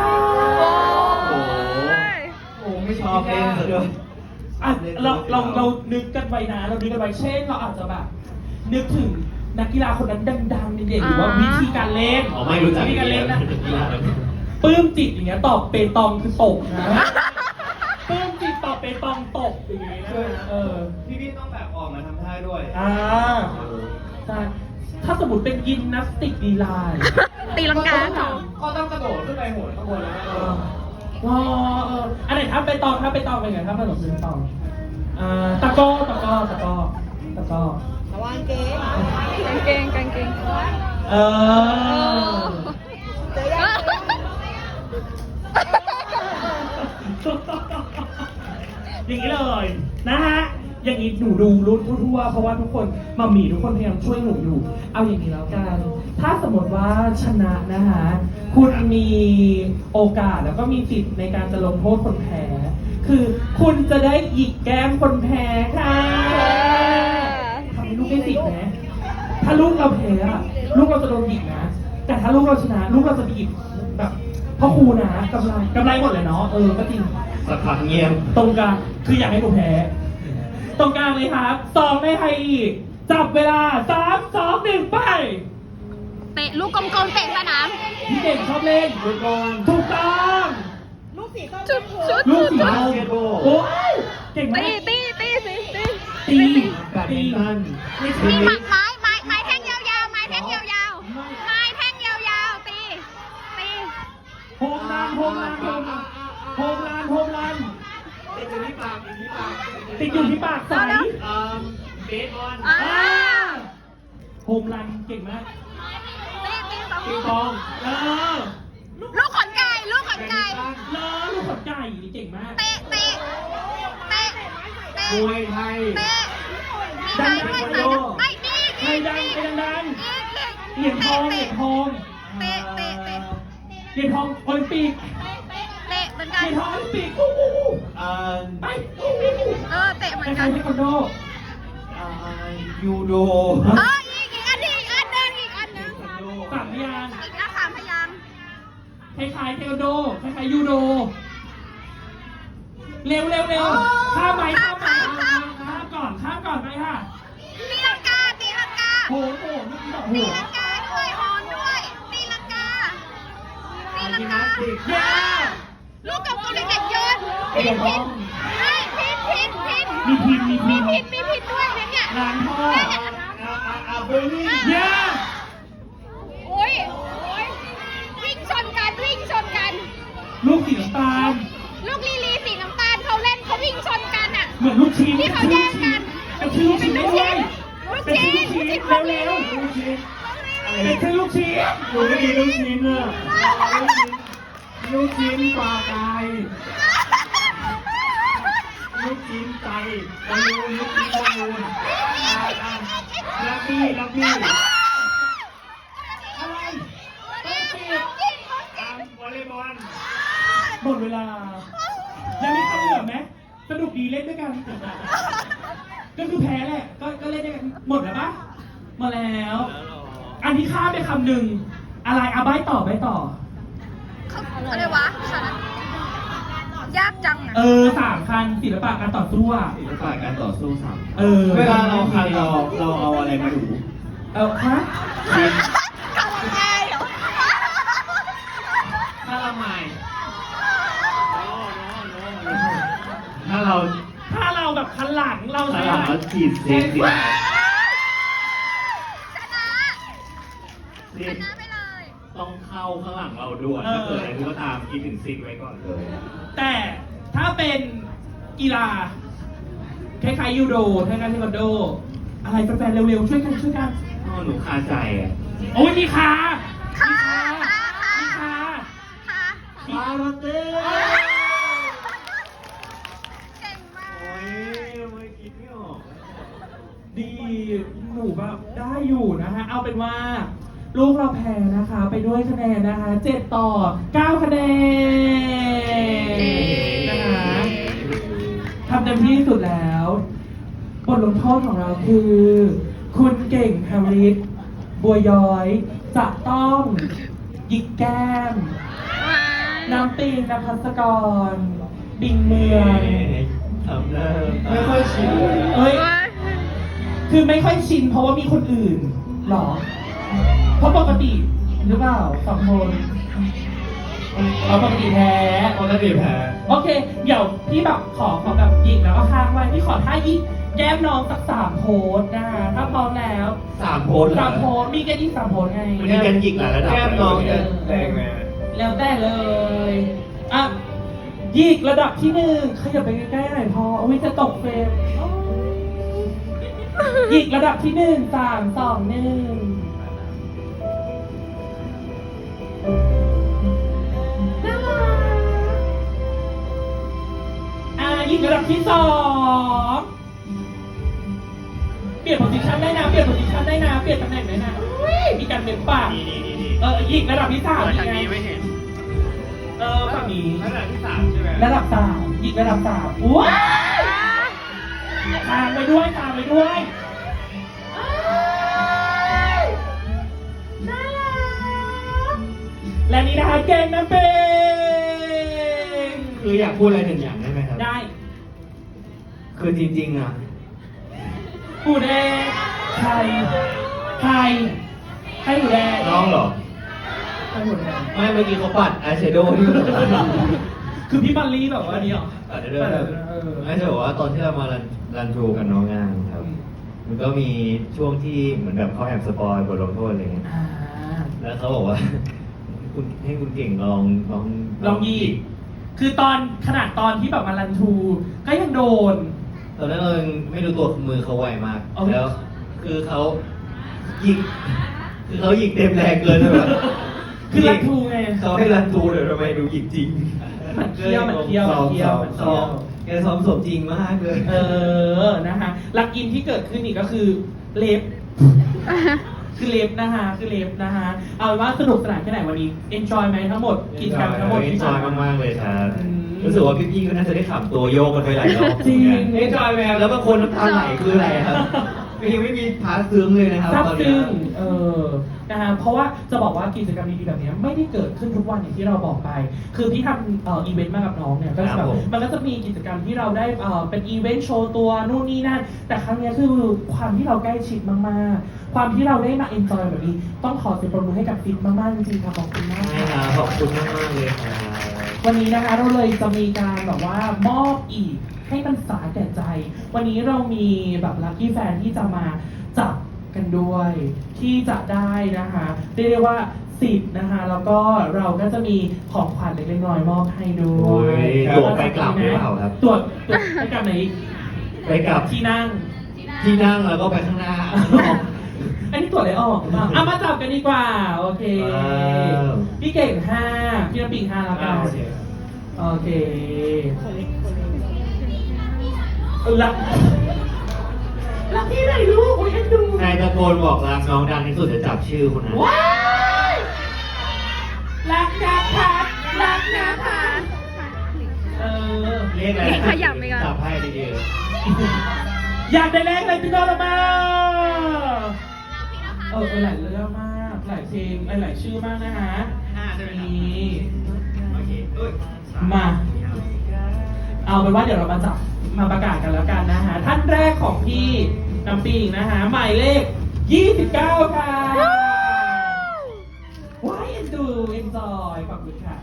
ฬาโอ้โหโอ้ไม่ชอบเล่นซะด้วยอะเราเราเรานึกกันไว้นะเรานึกกันไว้เช่น เราอาจจะแบบนึกถึงนักกีฬาคนนั้นดังๆเด่นๆหรือว่าวิธีการเล่นอ๋อไม่รู้จักวิธีการเล่นนะกีฬาปลื้มจิตอย่างเงี้ยตอบเปตองคือตกนะปลื้มจิตตอบเปตองตกอย่างเงี้ยนะเออพี่พี่ต้องแบบออกมาทำท่าด้วยอ่าใช่ถ้าสมมติเป็นยิมนาสติกดีไลน์ ตีลังกาก็ต้องก็ต้องกระโดดขึ้นไปโหนข้างบนแล้วเออว้าวเอออันไหนครับไปตองครับไปตองเป็นไงครับขนมเป็นตองอ่าตะกร้อตะกร้อตะกร้อตะกร้อระวังเกงกางเกงกางเกงเอออย่างนี้เลยนะฮะ อย่างนี้หนูดูรู้ทั่วๆเพราะว่าทุกคนมามีทุกคนพยายามช่วยหนูอยู่ เอาอย่างนี้แล้วกัน ถ้าสมมติว่าชนะนะคะคุณมีโอกาสแล้วก็มีสิทธิ์ในการจะลงโทษคนแพ้ คือคุณจะได้หยิกแก้มคนแพ้ค่ะทำให้ลูกได้สิทธิ์นะถ้าลูกเราแพ้อะลูกเราจะโดนหยิกนะ แต่ถ้าลูกเราชนะ ลูกเราจะไปหยิกแบบพ่อครูนะกำไรกำไรหมดเลยเนาะเออก็จริงสักพักเงียบตรงกลางคืออยากให้หนูแพ้ ตรงกลางเลยครับสองในไทยอีก จับเวลาสามสองหนึ่งไป เตะลูกกลมๆเตะสนามพี่เก่งชอบเล่นฟุตบอลถูกต้องชุดชุดลูกสีบาเทาสเกตบอลโอ้ยเก่งมาตีกตีตีสิตีตีแบดมินตันไม่เทใช่นมีนิสไม้ไม้ไม้แท่งยาวๆไม้แท่งยาวๆไม้แท่งยาวๆตีตีโฮมรันโฮมรันโฮมรัน อยู่ที่ปากติดที่ปากติดอยู่ที่ปากใสเอ่อเบสบอลอ่าอ่าโฮมรันเก่งมากตีตีสองปิงปองเออลูกขนไก่ลูกขนไก่เลอลูกขนไก่นี่เก่งมาก เตะเตะเตะเตะมวยไทยเตะมีไหมด้วยสายไม่มีใครดังใครดังอีกอีกเหรียญทองเหรียญทองเตะเตะเตะเหรียญทองโอลิมปิกเตะเห มือนเหกันรียญทองโอลิมปิกอู้หูเอ่อไปอู้หูเออเตะเหมืใคอนรกันๆเทควันโดเอ่อยูโดเอออีกอีกอันหนึงอีกอันหนึงอีกอันหนึงสามพยางค์อีกนะสามพยางค์คล้ายๆเทควันโดคล้ายๆยูโด เร็วเร็วเร็วข้ามไปข้ามไปข้ามก่อนข้ามก่อนไปค่ะตีลังกาตีลังกาโหโหเมื่อกี้บอกโหตีลังกาด้วยฮอนด้วยตีลังกาตีลังกาเย้ ลูกกับโกลิเกตโยนพินพินเฮ้ยพินพินพินมีพินมีพิมีพิมีพินด้วยเนี่ยล้างท่อเนี่ยอ่าอ่าอาเบอร์นี่เย้โอ้ยโอ้ยวิ่งชนกันวิ่งชนกัน ลูกสีน้ำตาล ลูกลีลีสีน้ำตาลเขาเล่นเขาวิ่งชนกันอะ เหมือนลูกชิ้นที่เขาแย่งกันเป็นชื่อลูกชิ้นได้ด้วยลูกเป็นชิ้นลูกชิ้นลูกชิ้นเร็วลูกชิ้นเป็นชื่อลูกชิ้นหนูไม่มีลูกชิ้นอะ ลูกชิ้นปลากายลูกชิ้นไก่บอลลูนลูกชิ้นบอลลูนอ่าอ่าลักบี้ลักบี้อะไรอ่าวอลเลย์บอลหมดเวลา ยังมีคำเหลือไหมสนุกดีเล่นด้วยกัน ก็คือแพ้แหละ ก็ก็เล่นด้วยกัน หมดแล้วปะหมดแล้ว อันนี้ข้ามไปคำหนึ่งอะไรอาใบต่อใบต่อ อะไรวะฉันยากจังอะเออสามคันศิลปะการต่อสู้อะศิลปะการต่อสู้สามเออเวลาเราคันเราเราเอาอะไรมาดูเออฮะชิ้นกำลังไงเหรอถ้าเราใหม่ถ้าเราถ้าเราแบบคันหลังเราถ้าใช้เราอะไรมาขีดเส้นสิ ชนะ สิ ชนะไปเลย ต้องเข้าข้างหลังเราด่วนถ้าเกิด อะไรที่ก็ตามคิดถึงซิกไว้ก่อนเลยแต่ถ้าเป็นกีฬาคล้ายๆยูโดคล้ายๆเทควันโด อะไรแฟนๆเร็วๆช่วยกันช่วยกันอ๋อหนูคาใจอะโอ้ยมีขาค่ะมีขาค่ะมีขาคาราเต้เก่งมากโอ้ยไม่คิดไม่ออก ดีหนูแบบได้อยู่นะฮะ เอาเป็นว่า ลูกเราแพ้นะคะ ไปด้วยคะแนนนะคะ 7 ต่อ 9 คะแนนนะคะทำเต็มที่ที่สุดแล้วบทลงโทษของเราคือ คุณเก่งฮาริสบัวย้อย จะต้องหยิกแก้มว้าน้ำปิงนภัสกร บิงเมืองทำหน้าไม่ค่อยชินเลยเฮ้ยคือไม่ค่อยชินเพราะว่ามีคนอื่นหรอ เพราะปกติหรือเปล่าสองคนเอาปกติแท้ปกติแพ้โอเค เดี๋ยวพี่แบบขอขอแบบยิงแล้วก็ค้างไว้พี่ขอท่ายิงแก้มน้องสักสามโพสนะคะถ้าพร้อมแล้วสามโพสต์เหรสาอมโพสมีแค่ยิงสามโพสไงมันมีกันหยิกหลายระดับแก้มน้องจะแดงไหมแล้วแต่เลยอะยิกระดับที่หนึ่งขยับไปใกล้ๆหน่อยพออุ้ยจะตกเฟรมโอ๊ยยิกระดับที่หนึ่งสามสองหนึ่ง น่ารักอะยิกระดับที่สองเปลี่ยนโพสิชันได้นะ เปลี่ยนโพสิชันได้นะ เปลี่ยนตำแหน่งได้นะอุ้ยมีการเป็นปาก นี่นี่นี่นี่เออยิกระดับที่สามเปิดนี่ทางไงนี้ไม่เห็นเออฝั่งนี้ ระดับที่สามใช่ไหมระดับสามหยิกระดับสามว้าวตามไปด้วยตามไปด้วย และนี่นะคะเก่งนะเบงคืออยากพูดอะไรหนึ่งอย่างได้ไหมครับ ได้ คือจริงๆอะปูแดงไข่ไข่ให้หมูแดงน้องเหรอ ให้หมูแดงไม่เมื่อกี้เขาปัดอายแชโดว์ที่หัวคือพี่บัลลี่แบบว่านี่เหรอปัดได้ด้วยเออไม่ใช่บอกว่าตอนที่เรามารันรันทรูกับน้องงานครับ มันก็มีช่วงที่เหมือนแบบเขาแอบสปอยบทลงโทษอะไรเงี้ยอ่าแล้วเขาบอกว่า คุณให้คุณเก่งลองลองลองยีกคือตอนขนาดตอนที่แบบมารันทรูก็ยังโดน ตอนนั้นเรายังไม่รู้ตัวมือเขาไวมากเอา แล้ว คือเขายิงคือเขายิงเต็มแรงเกินเลยแบบคือรันทรูไง เขาให้รันทรูเดี๋ยวทำไมดูยิงจริงมันเคี้ยวมันเคี้ยวมันเคี้ยวมันเคี้ยวซ้อมแกซ้อมสมจริงมากเลย เออ นะคะหลักอินที่เกิดขึ้นนี่ก็คือเล็บ คือเล็บนะคะคือเล็บนะคะ เอาเป็นว่าสนุกสนานแค่ไหนวันนี้ enjoy ไหมทั้งหมดกิจกรรมทั้งหมดเอ็นที่จอยมากๆเลยครับอืมรู้สึกว่าพี่ๆก็น่าจะได้ขำตัวโยกกันไปหลายรอบจริงเอ็นจอยไหมครับแล้วบางคนน้ำตาไหลคืออะไรครับยังไม่มีพาร์ทซึ้งเลยนะครับซาบตอนซึ้นี้งเออ นะคะเพราะว่าจะบอกว่ากิจกรรมดีๆแบบนี้ไม่ได้เกิดขึ้นทุกวันอย่างที่เราบอกไป คือพี่ทำเอ่ออีเวนต์มากับน้องเนี่ยก็จะแบบมันก็จะมีกิจกรรมที่เราได้เอ่อเป็นอีเวนต์โชว์ตัวนู่นนี่นั่นแต่ครั้งเนี้ยคือความที่เราใกล้ชิดมากๆ ความที่เราได้มาเอนจอยแบบนี้ ต้องขอเสียงปรบมือให้กับฟิตมากๆจริงๆค่ะขอบคุณมากใช่ครับขอบคุณมากๆเลยครับวันนี้นะคะเราเลยจะมีการแบบว่ามอบอีกให้มันสาแก่ใจ วันนี้เรามีแบบลัคกี้แฟนที่จะมาจับ กันด้วยที่จะได้นะคะเรียกได้ว่าสิทธิ์นะคะ แล้วก็เราก็จะมีของขวัญเล็กๆน้อยๆมอบให้ด้วโอ้ยยตั๋วไปกลับหรือเปล่าครับ ตรวจตรวจไปกลับไหนอีกไปกลับ ที่นั่ง ที่นั่งแล้วก็ไปข้างหน้าข้างนอกอันนี้ตรวจอะไรออกหรือเปล่าอะมาจับกันดีกว่า โอเค ว้าว พี่เก่งห้าพี่น้ำปิงห้าแล้วกันโอเคโอเครัก รักที่ไหนลูกโอ้ยเอ็นดูใครตะโกนบอกรักน้องดังที่สุดจะจับชื่อคนนั้นว้ายรักนะคะรักนะคะเออเรียกอะไรนะขยับไปก่อนจับให้ดีอยากได้แรงเลยพี่น้องมาเออเออหลายเรื่องมากหลายเพลงหลายหลายชื่อมากนะฮะห้าใช่ไหมครับนี่โอเคเอ้ยมา เอาเป็นว่าเดี๋ยวเรามาจับมาประกาศกันแล้วกันนะฮะท่านแรกของพี่ น้ำปิงนะฮะหมายเลข 29 ค่ะว้ายเอ็นดูเอ็นจอยขอบคุณค่ะ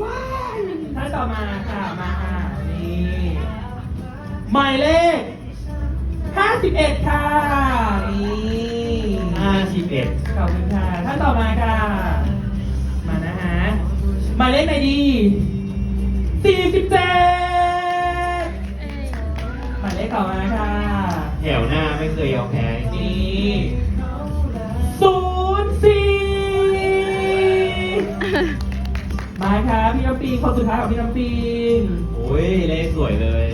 ว้ายท่านต่อมาค่ะมาค่ะนี่หมายเลข 51 ค่ะนี่ห้าสิบเอ็ดขอบคุณค่ะท่านต่อมาค่ะ มานะฮะหมายเลขไหนดี 47หมายเลขต่อมาค่ะ แถวหน้าไม่เคยยอมแพ้จริงนี่ศูนย์สี่มาครับพี่น้ำปิงคนสุดท้ายของพี่น้ำปิงโอ้ยเลขสวยเลย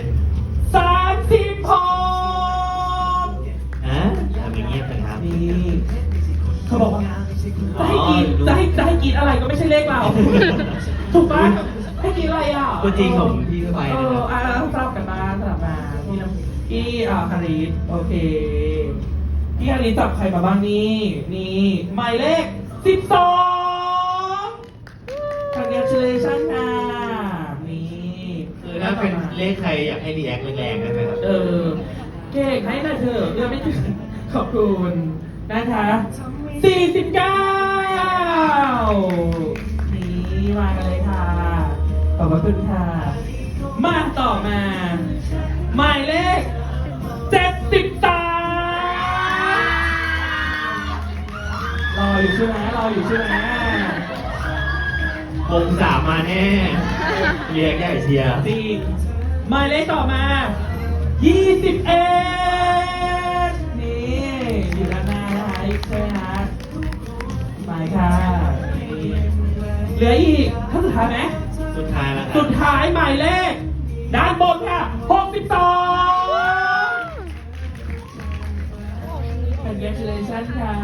สามสิบหกฮะทำอย่างเงี้ยเป็นครับ นี่เขาบอกว่าจะให้กินจะให้จะให้กินอะไรก็ไม่ใช่เลขเรา ถูกปะให้กินอะไรอะ ตัวจริงของพี่สบายเอนะอครับ อ่าคาริสโอเค พี่คาริสจับใครมาบ้างนี่นี่หมายเลขสิบสอง congratulations ค่ะเลขใครอยากให้รีแอคแรงๆได้ไหมครับเออ เก่งให้หนะเธอะเรื่องไม่ถึงขอบคุณนะคะ49นี่มากันเลยค่ะ ขอบพระคุณค่ะ มาต่อมา หมายเลข 73รออยู่ใช่ไหมรออยู่ใช่ไหมวงสามมาแน่เรียกใหญ่เชียร์สี่หมายเลขต่อมายี่สิบเอ็ดนี่อยู่ด้านหน้านะคะใช่ไหมฮะหมายค่ะนี่เหลืออีกท่านสุดท้ายไหมสุดท้ายแล้วครัสุบดท้ายหมายเลข ด้านบนค่ะหกสิบสอง Congratulations ค่ะ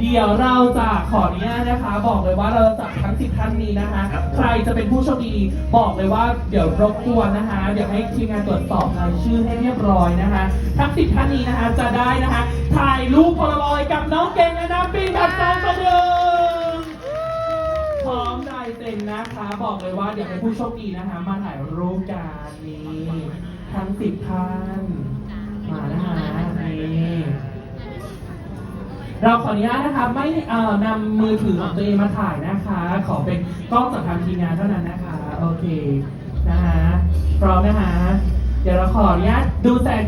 เดี๋ยวเราจะขออนุญาตนะคะ บอกเลยว่าเราจะจับทั้งสิบท่านนี้นะคะ ครับ ใครจะเป็นผู้โชคดีบอกเลยว่าเดี๋ยวรบกวนนะคะ เดี๋ยวให้ทีมงานตรวจสอบรายชื่อให้เรียบร้อยนะคะทั้งสิบท่านนี้นะคะจะได้นะคะ ถ่ายรูปโพลารอยด์กับน้องเก่งและน้ำปิงกับซองกระดึงพร้อมลายเซ็นนะคะ บอกเลยว่าเดี๋ยวให้ผู้โชคดีนะคะ มาถ่ายรูปกันนี้ทั้งสิบท่าน มานะคะนี่เราขออนุญาตนะคะไม่เอ่อนำมือถือของตัวเองมาถ่ายนะคะ ขอเป็นกล้องจากทางทีมงานเท่านั้นนะคะ โอเคนะคะพร้อมนะคะ เดี๋ยวเราขออนุญาตดูแสง